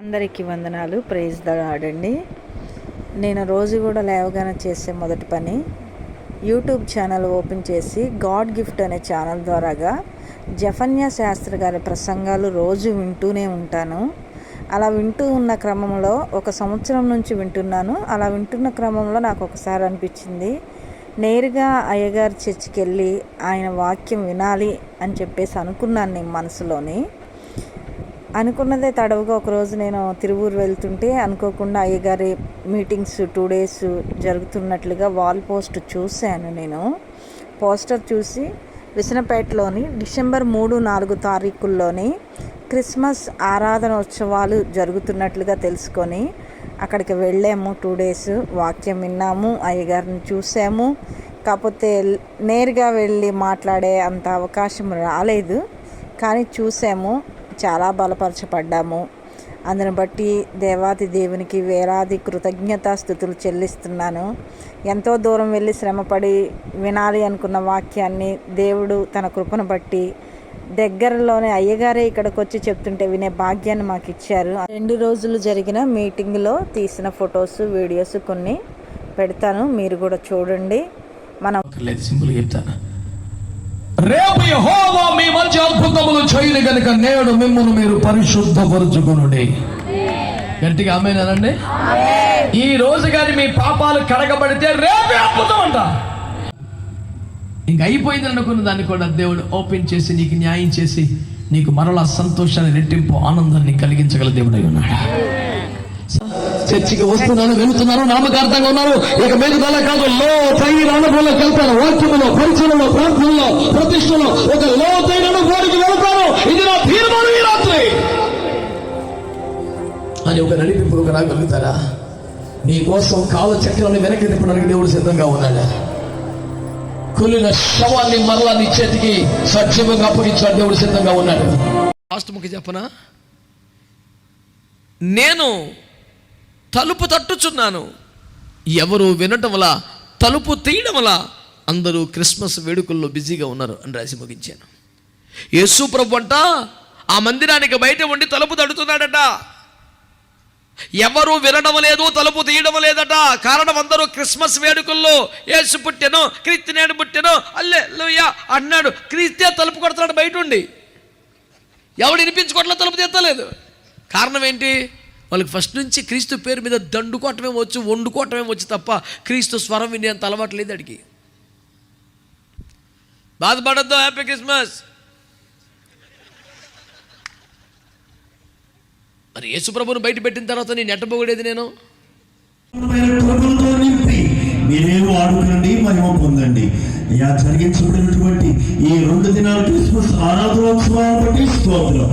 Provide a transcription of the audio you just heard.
అందరికీ వందనాలు. ప్రైజ్ ఆడండి నేను రోజు కూడా లేవగానే చేసే మొదటి పని యూట్యూబ్ ఛానల్ ఓపెన్ చేసి గాడ్ గిఫ్ట్ అనే ఛానల్ ద్వారాగా జఫన్య శాస్త్రి గారి ప్రసంగాలు రోజు వింటూనే ఉంటాను. అలా వింటూ ఉన్న క్రమంలో ఒక సంవత్సరం నుంచి వింటున్నాను. అలా వింటున్న క్రమంలో నాకు ఒకసారి అనిపించింది నేరుగా అయ్యగారి చర్చికి వెళ్ళి ఆయన వాక్యం వినాలి అని చెప్పేసి అనుకున్నాను నేను మనసులోని. అనుకున్నదే తడవుగా ఒకరోజు నేను తిరువూరు వెళ్తుంటే అనుకోకుండా అయ్యగారి మీటింగ్స్ టూ డేస్ జరుగుతున్నట్లుగా వాల్ పోస్ట్ చూశాను నేను. పోస్టర్ చూసి విసనపేటలోని డిసెంబర్ మూడు నాలుగు తారీఖుల్లోని క్రిస్మస్ ఆరాధనోత్సవాలు జరుగుతున్నట్లుగా తెలుసుకొని అక్కడికి వెళ్ళాము టూ డేస్ వాక్యం విన్నాము అయ్యగారిని చూసాము కాకపోతే నేరుగా వెళ్ళి మాట్లాడే అంత అవకాశం రాలేదు. కానీ చూసాము చాలా బలపరచబడ్డాము. అందును బట్టి దేవాతి దేవునికి వేలాది కృతజ్ఞతాస్థుతులు చెల్లిస్తున్నాను. ఎంతో దూరం వెళ్ళి శ్రమపడి వినాలి అనుకున్న వాక్యాన్ని దేవుడు తన కృపను బట్టి దగ్గరలోనే అయ్యగారే ఇక్కడికి వచ్చి చెప్తుంటే వినే భాగ్యాన్ని మాకు ఇచ్చారు రెండు రోజులు జరిగిన మీటింగ్లో తీసిన ఫొటోస్ వీడియోస్ కొన్ని పెడతాను. మీరు కూడా చూడండి. మనం సింపుల్ చెప్తాను రేపు యెహోవా మీ మధ్య అద్భుతములు చేయని కనుక నేడు మిమ్మల్ని మీరు పరిశుద్ధపరుచుకునుడి. గట్టిగా ఆమెనండి ఈ రోజు కానీ మీ పాపాలు కడగబడితే రేపే అద్భుతం అంట ఇంక అయిపోయింది అనుకున్న దాన్ని కూడా దేవుడు ఓపెన్ చేసి నీకు న్యాయం చేసి నీకు మరలా సంతోషాన్ని రెట్టింపు ఆనందాన్ని కలిగించగల దేవుడై ఉన్నాడు. చర్చికి వస్తున్నాను వెళుతున్నాను నామకార్థంగా ఉన్నారు ఇక మీద అలా కాదు లో పై అనుభవంలోకి వెళ్తాను వాక్యములో పరిచయంలో ప్రార్థనలో ప్రతిష్టలో ఒక లో అని రాగలుగుతారా నీ కోసం కాల చక్రాన్ని వెనక్కి తిప్పడానికి దేవుడు సిద్ధంగా ఉన్నాడు? కులిన శవాన్ని మరలా నీ చేతికి సజీవంగా అప్పగించాడు దేవుడు సిద్ధంగా ఉన్నాడు. లాస్ట్ ముఖ్య చెప్పనా? నేను తలుపు తట్టుచున్నాను. ఎవరు వినటం వల్ల తలుపు తీయడం వల్ల అందరూ క్రిస్మస్ వేడుకల్లో బిజీగా ఉన్నారు అని రాసి ముగించాను. యేసు ప్రభు అంట ఆ మందిరానికి బయట ఉండి తలుపు తడుతున్నాడట. ఎవరు వినడం లేదు తలుపు తీయడం లేదట కారణం అందరూ క్రిస్మస్ వేడుకల్లో యేసు పుట్టెను క్రీస్తు నేడు పుట్టెను అల్లే అన్నాడు. క్రీస్తే తలుపు కొడుతున్నాడు బయట ఉండి. ఎవడు వినిపించుకోవట్లే తలుపు తీస్తలేదు. కారణం ఏంటి? వాళ్ళకి ఫస్ట్ నుంచి క్రీస్తు పేరు మీద దండుకోవటమే వచ్చు వండుకోవటమే వచ్చు తప్ప క్రీస్తు స్వరం వినే అంత అలవాటు లేదు అడిగి బాధపడద్దు హ్యాపీ క్రిస్మస్. మరి యేసుప్రభుని బయట పెట్టిన తర్వాత నేను ఎట్టబోగడేది నేను? మీరేమో ఆడుకునండి మహిమ పొందండి. అయ్యా జరిగించబడినటువంటి ఈ రెండు దినాల క్రిస్మస్ ఆరాధనోత్సవాలను బట్టి స్తోత్రం.